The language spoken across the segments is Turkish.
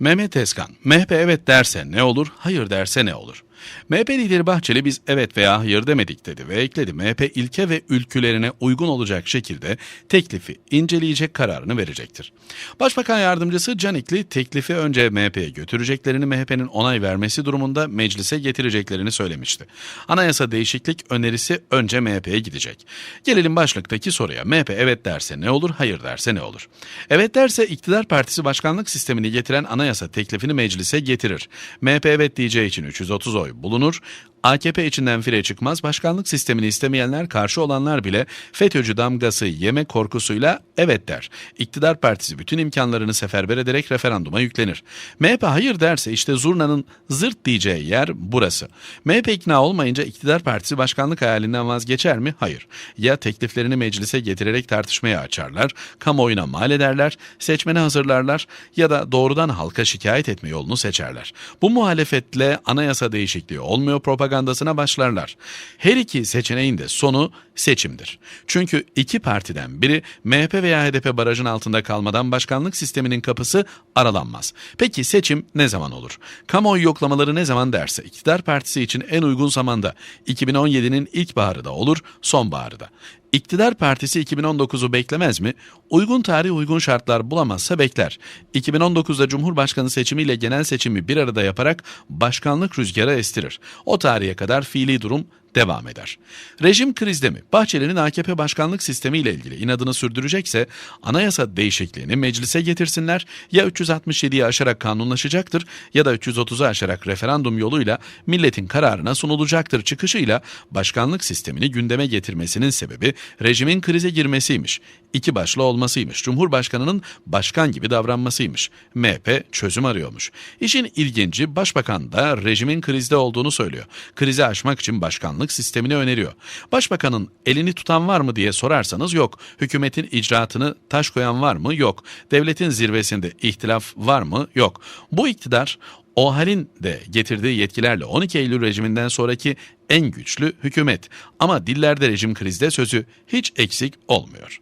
Mehmet Tezkan, MHP evet derse ne olur, hayır derse ne olur? MHP lideri Bahçeli biz evet veya hayır demedik dedi ve ekledi MHP ilke ve ülkülerine uygun olacak şekilde teklifi inceleyecek kararını verecektir. Başbakan yardımcısı Canikli teklifi önce MHP'ye götüreceklerini MHP'nin onay vermesi durumunda meclise getireceklerini söylemişti. Anayasa değişiklik önerisi önce MHP'ye gidecek. Gelelim başlıktaki soruya. MHP evet derse ne olur, hayır derse ne olur? Evet derse iktidar partisi başkanlık sistemini getiren anayasa teklifini meclise getirir. MHP evet diyeceği için 330 oy bulunur. AKP içinden fire çıkmaz, başkanlık sistemini istemeyenler, karşı olanlar bile FETÖ'cü damgası yeme korkusuyla evet der. İktidar partisi bütün imkanlarını seferber ederek referanduma yüklenir. MHP hayır derse işte zurnanın zırt diyeceği yer burası. MHP ikna olmayınca iktidar partisi başkanlık hayalinden vazgeçer mi? Hayır. Ya tekliflerini meclise getirerek tartışmaya açarlar, kamuoyuna mal ederler, seçmeni hazırlarlar ya da doğrudan halka şikayet etme yolunu seçerler. Bu muhalefetle anayasa değişikliği olmuyor propaganda propagandasına başlarlar. Her iki seçeneğin de sonu seçimdir. Çünkü iki partiden biri MHP veya HDP barajın altında kalmadan başkanlık sisteminin kapısı aralanmaz. Peki seçim ne zaman olur? Kamuoyu yoklamaları ne zaman derse iktidar partisi için en uygun zamanda 2017'nin ilkbaharı da olur, sonbaharı da. İktidar partisi 2019'u beklemez mi? Uygun tarih uygun şartlar bulamazsa bekler. 2019'da Cumhurbaşkanı seçimiyle genel seçimi bir arada yaparak başkanlık rüzgarı estirir. O tarihe kadar fiili durum devam eder. Rejim krizde mi? Bahçeli'nin AKP başkanlık sistemi ile ilgili inadını sürdürecekse anayasa değişikliğini meclise getirsinler ya 367'yi aşarak kanunlaşacaktır ya da 330'u aşarak referandum yoluyla milletin kararına sunulacaktır çıkışıyla başkanlık sistemini gündeme getirmesinin sebebi rejimin krize girmesiymiş. İki başlı olmasıymış. Cumhurbaşkanının başkan gibi davranmasıymış. MHP çözüm arıyormuş. İşin ilginci başbakan da rejimin krizde olduğunu söylüyor. Krizi aşmak için başkanlık başkanlık sistemini öneriyor. Başbakanın elini tutan var mı diye sorarsanız yok. Hükümetin icraatını taş koyan var mı? Yok. Devletin zirvesinde ihtilaf var mı? Yok. Bu iktidar o halin de getirdiği yetkilerle 12 Eylül rejiminden sonraki en güçlü hükümet. Ama dillerde rejim krizde sözü hiç eksik olmuyor.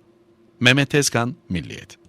Mehmet Tezkan, Milliyet